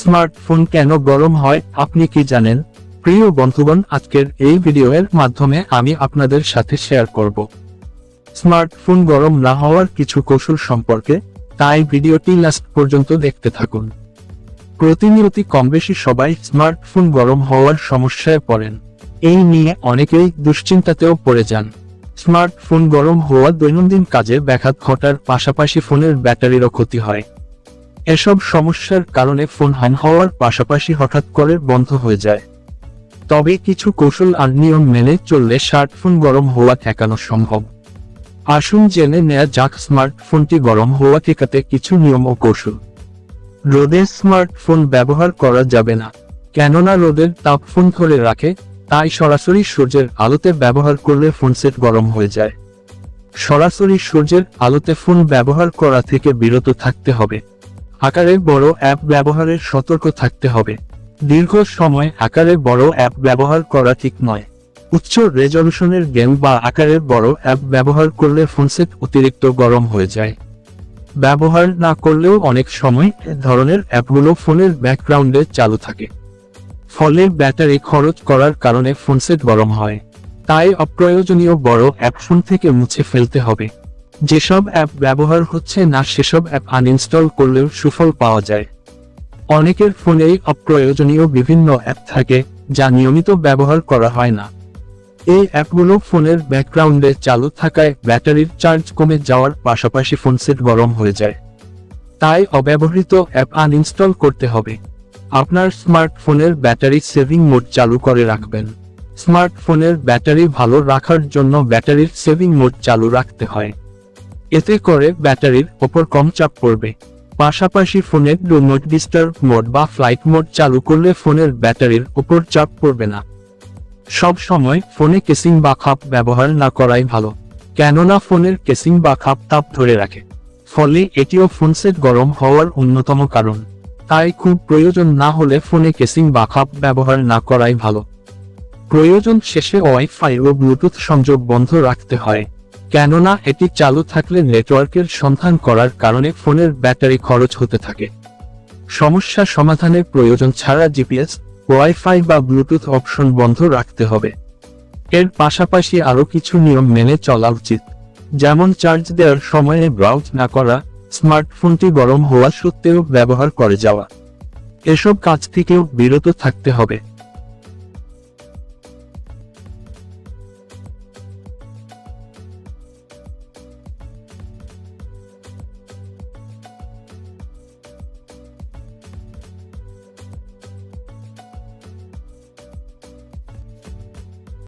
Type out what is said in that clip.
Smartphone কেন গরম হয়, আপনি কি জানেন? প্রিয় বন্ধুগণ, আজকের এই ভিডিওর মাধ্যমে আমি আপনাদের সাথে শেয়ার করব। স্মার্টফোন গরম না হওয়ার কিছু কৌশল সম্পর্কে, তাই ভিডিওটি লাস্ট পর্যন্ত দেখতে থাকুন। প্রতিনিয়তি কম বেশি সবাই স্মার্টফোন গরম হওয়ার সমস্যায় পড়েন। এই নিয়ে অনেকেই দুশ্চিন্তাতেও পড়ে যান। স্মার্টফোন গরম হওয়া দৈনন্দিন কাজে ব্যাঘাত ঘটার পাশাপাশি ফোনের ব্যাটারিরও ক্ষতি হয়। এসব সমস্যার কারণে ফোন হ্যাং হওয়ার পাশাপাশি হঠাৎ করে বন্ধ হয়ে যায়। তবে কিছু কৌশল আর নিয়ম মেনে চললে স্মার্টফোন গরম হওয়া ঠেকানো সম্ভব। আসুন জেনে নেয়া যাক স্মার্টফোনটি গরম হওয়া ঠেকাতে কিছু নিয়ম ও কৌশল। রোদে স্মার্টফোন ব্যবহার করা যাবে না, কেননা রোদের তাপ ফোন ধরে রাখে, তাই সরাসরি সূর্যের আলোতে ব্যবহার করলে ফোন সেট গরম হয়ে যায়। সরাসরি সূর্যের আলোতে ফোন ব্যবহার করা থেকে বিরত থাকতে হবে। আকারে বড় অ্যাপ ব্যবহারের সতর্ক থাকতে হবে। দীর্ঘ সময় আকারে বড় অ্যাপ ব্যবহার করা ঠিক নয়। উচ্চ রেজলিউশনের গেম বা আকারের বড় অ্যাপ ব্যবহার করলে ফোন সেট অতিরিক্ত গরম হয়ে যায়। ব্যবহার না করলেও অনেক সময় এ ধরনের অ্যাপগুলো ফোনের ব্যাকগ্রাউন্ডে চালু থাকে। ফলে ব্যাটারি খরচ করার কারণে ফোন সেট গরম হয়। তাই অপ্রয়োজনীয় বড় অ্যাপ ফোন থেকে মুছে ফেলতে হবে। যেসব অ্যাপ ব্যবহার হচ্ছে না সেসব অ্যাপ আনইনস্টল করলেও সুফল পাওয়া যায়। অনেকের ফোনেই অপ্রয়োজনীয় বিভিন্ন অ্যাপ থাকে, যা নিয়মিত ব্যবহার করা হয় না। এই অ্যাপগুলো ফোনের ব্যাকগ্রাউন্ডে চালু থাকায় ব্যাটারির চার্জ কমে যাওয়ার পাশাপাশি ফোন সেট গরম হয়ে যায়। তাই অব্যবহৃত অ্যাপ আনইনস্টল করতে হবে। আপনার স্মার্টফোনের ব্যাটারি সেভিং মোড চালু করে রাখবেন। স্মার্টফোনের ব্যাটারি ভালো রাখার জন্য ব্যাটারির সেভিং মোড চালু রাখতে হয়। এতে করে ব্যাটারির ওপর কম চাপ পড়বে। পাশাপাশি ফোনের ডু নট ডিস্টার্ব মোড বা ফ্লাইট মোড চালু করলে ফোনের ব্যাটারির ওপর চাপ পড়বে না। সব সময় ফোনে কেসিং বা খাপ ব্যবহার না করাই ভালো, কেননা ফোনের কেসিং বা খাপ তাপ ধরে রাখে। ফলে এটিও ফোন সেট গরম হওয়ার অন্যতম কারণ। তাই খুব প্রয়োজন না হলে ফোনে কেসিং বা খাপ ব্যবহার না করাই ভালো। প্রয়োজন শেষে ওয়াইফাই ও ব্লুটুথ সংযোগ বন্ধ রাখতে হয়। কেননা এটি চালু থাকলে নেটওয়ার্কের সন্ধান করার কারণে ফোনের ব্যাটারি খরচ হতে থাকে। সমস্যা সমাধানের প্রয়োজন ছাড়া জিপিএস, ওয়াইফাই বা ব্লুটুথ অপশন বন্ধ রাখতে হবে। এর পাশাপাশি আরও কিছু নিয়ম মেনে চলা উচিত। যেমন চার্জ দেওয়ার সময়ে ব্রাউজ না করা, স্মার্টফোনটি গরম হওয়া সত্ত্বেও ব্যবহার করে যাওয়া। এসব কাজ থেকেও বিরত থাকতে হবে।